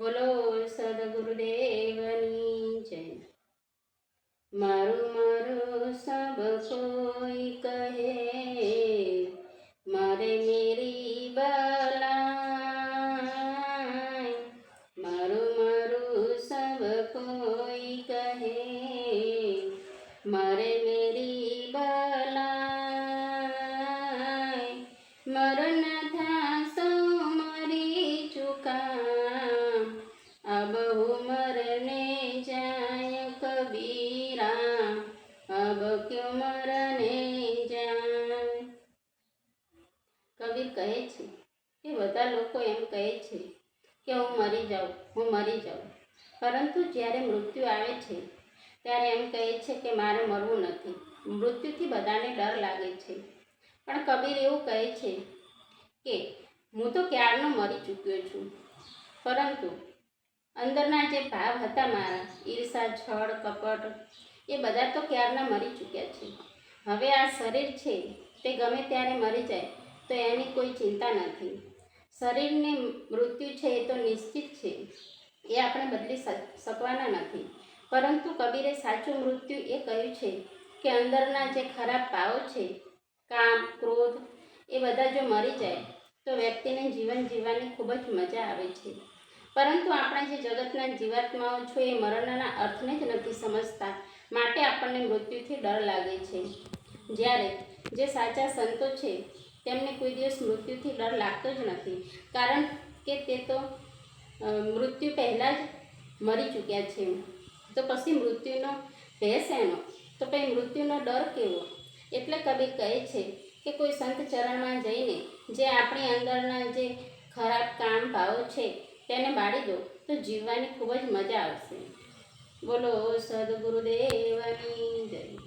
બોલો સદગુરુદેવની જય. મારું મારું સબ કોઈ કહે, મારે મેરી બલાય. મારું મારું સબ કોઈ કહે, મારે મેરી બલાય. મરણ अब मरने जाय कबीरा अब क्यों मरने जाय કબીર કહે છે કે બધા લોકો એમ કહે છે કે હું મરી જાઉં હું મરી જાઉં પરંતુ જ્યારે મૃત્યુ આવે છે ત્યારે એમ કહે છે કે મારે મરવું નથી મૃત્યુથી બધાને ડર લાગે છે પણ કબીર એવું કહે છે કે હું તો ક્યારનો મરી ચૂક્યો છું પરંતુ અંદરના જે ભાવ હતા મારા, ઈર્ષા છળ કપટ, એ બધા તો ક્યારના મરી ચૂક્યા છે. હવે આ શરીર છે, તે ગમે ત્યારે મરી જાય, તો એની કોઈ ચિંતા નથી. શરીરને મૃત્યુ છે એ તો નિશ્ચિત છે, એ આપણે બદલી શકવાના નથી. પરંતુ કબીરે સાચું મૃત્યુ એ કહ્યું છે કે અંદરના જે ખરાબ પાવો છે, કામ, ક્રોધ, એ બધા જો મરી જાય, તો વ્યક્તિને જીવન જીવવાની ખૂબ જ મજા આવે છે. પરંતુ આપણે જે જગતના જીવાત્માઓ છો એ મરણના અર્થને જ નથી સમજતા. માટે આપણને મૃત્યુથી ડર લાગે છે. જ્યારે જે સાચા સંતો છે, તેમને કોઈ દિવસ મૃત્યુથી ડર લાગતો જ નથી. કારણ કે તે તો મૃત્યુ પહેલાં જ મરી ચૂક્યા છે. તો પછી મૃત્યુનો ભેસ એનો? તો પછી મૃત્યુનો ડર કેવો? એટલે કવિ કહે છે કે કોઈ સંત ચરણમાં જઈને જે આપણી અંદરના જે ખરાબ કામ ભાવો છે તેને બાળી દો તો જીવવાની ખૂબ જ મજા આવશે. બોલો સદગુરુદેવની જય.